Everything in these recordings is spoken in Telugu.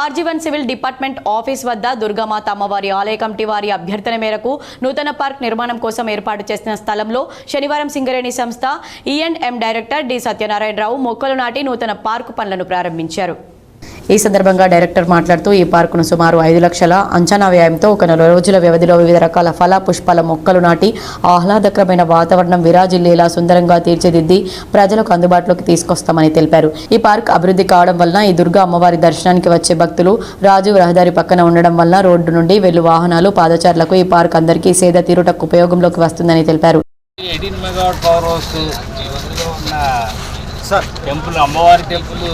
ఆర్జీవన్ సివిల్ డిపార్ట్మెంట్ ఆఫీస్ వద్ద దుర్గామాత అమ్మవారి ఆలయ కమిటీ వారి అభ్యర్థన మేరకు నూతన పార్క్ నిర్మాణం కోసం ఏర్పాటు చేసిన స్థలంలో శనివారం సింగరేణి సంస్థ e ENM M director D Satyanarayana Rao మొక్కలు నాటి నూతన పార్కు పనులను ప్రారంభించారు. ఈ సందర్భంగా డైరెక్టర్ మాట్లాడుతూ ఈ పార్కును సుమారు ఐదు లక్షల అంచనా వ్యయంతో ఒక నెల రోజుల వ్యవధిలో వివిధ రకాల ఫల పుష్పాల మొక్కలు నాటి ఆహ్లాదకరమైన వాతావరణం విరాజిల్లేలా సుందరంగా తీర్చిదిద్ది ప్రజలకు అందుబాటులోకి తీసుకొస్తామని తెలిపారు. ఈ పార్క్ అభివృద్ధి కావడం వలన ఈ దుర్గా అమ్మవారి దర్శనానికి వచ్చే భక్తులు రాజు రహదారి పక్కన ఉండడం వలన రోడ్డు నుండి వెళ్ళు వాహనాలు పాదచారులకు ఈ పార్క్ అందరికీ సేద తీరుటకు ఉపయోగంలోకి వస్తుందని తెలిపారు. టెంపుల్ అమ్మవారి టెంపుల్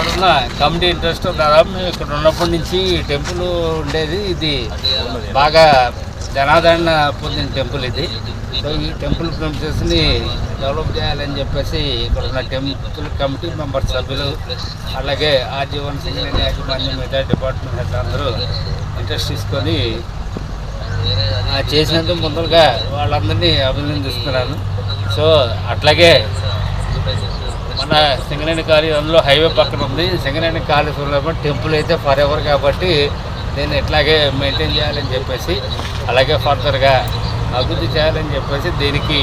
ఇక్కడ కమిటీ ఇంట్రెస్ట్ దాదాపు మేము ఇక్కడ ఉన్నప్పటి నుంచి ఈ టెంపుల్ ఉండేది. ఇది బాగా జనాదరణ పొందిన టెంపుల్ ఇది. సో ఈ టెంపుల్ ప్రిన్సెస్ని డెవలప్ చేయాలని చెప్పేసి ఇక్కడ ఉన్న టెంపుల్ కమిటీ మెంబర్ సభ్యులు అలాగే ఆర్జీవన్ సింగరేణి యాజమాన్యం మిగతా డిపార్ట్మెంట్ హెడ్ అందరూ ఇంట్రెస్ట్ తీసుకొని చేసినందుకు ముందరగా వాళ్ళందరినీ అభినందిస్తున్నాను. సో అట్లాగే మన సింగరేణి కార్యాలయంలో హైవే పక్కన ఉంది. సింగరేణి కాళేశ్వరం టెంపుల్ అయితే ఫర్ ఎవర్ కాబట్టి దీన్ని ఇట్లాగే మెయింటైన్ చేయాలని చెప్పేసి అలాగే ఫర్దర్గా అభివృద్ధి చేయాలని చెప్పేసి దీనికి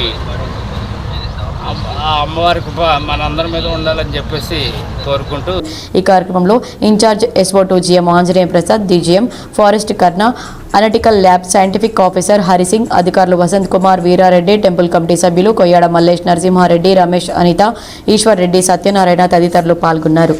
అమ్మవారి కృప మనందరి మీద ఉండాలని చెప్పేసి కోరుకుంటూ ఈ కార్యక్రమంలో in charge SO to GM Anjaneya Prasad DGM forest Karna analytical lab scientific officer Hari Singh అధికారులు వసంత్ కుమార్ వీరారెడ్డి టెంపుల్ కమిటీ సభ్యులు కొయ్యాడ మల్లేష్ నరసింహారెడ్డి రమేష్ అనిత ఈశ్వర్ రెడ్డి సత్యనారాయణ తదితరులు పాల్గొన్నారు.